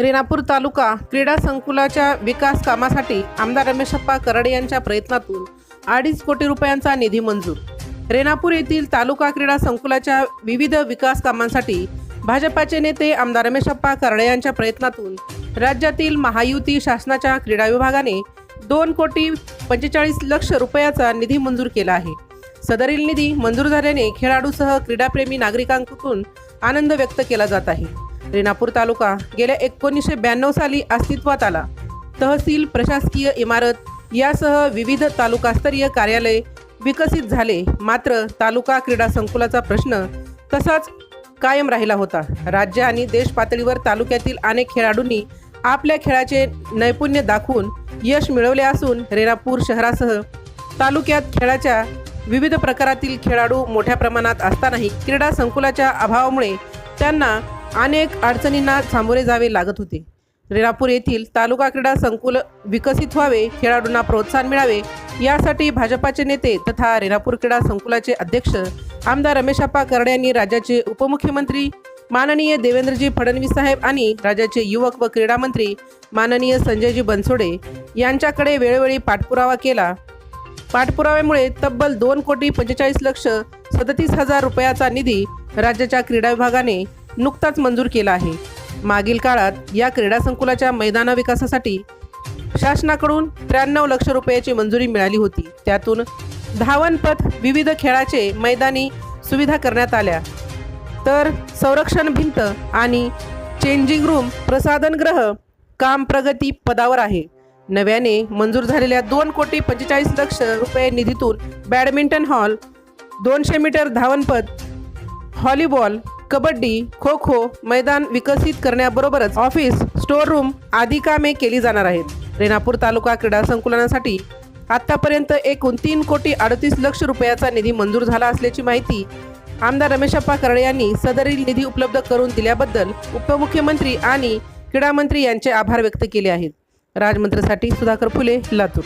रेणापूर तालुका क्रीडा संकुलाच्या विकास कामासाठी आमदार रमेशप्पा करडे यांच्या प्रयत्नातून अडीच कोटी रुपयांचा निधी मंजूर. रेणापूर येथील तालुका क्रीडा संकुलाच्या विविध विकास कामांसाठी भाजपाचे नेते आमदार रमेशप्पा करडे यांच्या प्रयत्नातून राज्यातील महायुती शासनाच्या क्रीडा विभागाने दोन कोटी पंचेचाळीस लक्ष रुपयाचा निधी मंजूर केला आहे. सदरील निधी मंजूर झाल्याने खेळाडूसह क्रीडाप्रेमी नागरिकांकडून आनंद व्यक्त केला जात आहे. रेणापूर तालुका गेल्या एकोणीसशे ब्याण्णव साली अस्तित्वात आला. तहसील प्रशासकीय इमारत यासह विविध तालुकास्तरीय कार्यालय विकसित झाले. मात्र तालुका क्रीडा संकुलाचा प्रश्न तसाच कायम राहिला होता. राज्य आणि देश पातळीवर तालुक्यातील अनेक खेळाडूंनी आपल्या खेळाचे नैपुण्य दाखवून यश मिळवले असून रेणापूर शहरासह तालुक्यात खेळाच्या विविध प्रकारातील खेळाडू मोठ्या प्रमाणात असतानाही क्रीडा संकुलाच्या अभावामुळे त्यांना अनेक अडचणींना सामोरे जावे लागत होते. रेणापूर येथील तालुका क्रीडा संकुल विकसित व्हावे खेळाडूंना प्रोत्साहन मिळावे यासाठी भाजपाचे नेते तथा रेणापूर क्रीडा संकुलाचे अध्यक्ष आमदार रमेशप्पा करडे यांनी राज्याचे उपमुख्यमंत्री माननीय देवेंद्रजी फडणवीस साहेब आणि राज्याचे युवक व क्रीडा मंत्री माननीय संजयजी बनसोडे यांच्याकडे वेळोवेळी पाठपुरावा केला. पाठपुराव्यामुळे तब्बल दोन कोटी पंचेचाळीस लक्ष सदतीस हजार रुपयाचा निधी राज्याच्या क्रीडा विभागाने नुकताच मंजूर केला आहे. मागील काळात या क्रीडा संकुलाच्या मैदाना विकासासाठी शासनाकडून त्र्याण्णव लक्ष रुपयाची मंजुरी मिळाली होती. त्यातून धावनपथ विविध खेळाचे मैदानी सुविधा करण्यात आल्या. तर संरक्षण भिंत आणि चेंजिंग रूम प्रसाधनगृह काम प्रगती पदावर आहे. नव्याने मंजूर झालेल्या दोन कोटी पंचेचाळीस लक्ष रुपये निधीतून बॅडमिंटन हॉल दोनशे मीटर धावनपथ हॉलीबॉल कबड्डी खो खो मैदान विकसित करण्याबरोबरच ऑफिस स्टोअर रूम आदी कामे केली जाणार आहेत. रेणापूर तालुका क्रीडा संकुलनासाठी आतापर्यंत एकूण तीन कोटी अडतीस लक्ष रुपयाचा निधी मंजूर झाला असल्याची माहिती आमदार रमेशप्पा करडे यांनी सदरील निधी उपलब्ध करून दिल्याबद्दल उपमुख्यमंत्री आणि क्रीडा मंत्री यांचे आभार व्यक्त केले आहेत. राजमंत्रीसाठी सुधाकर फुले लातूर.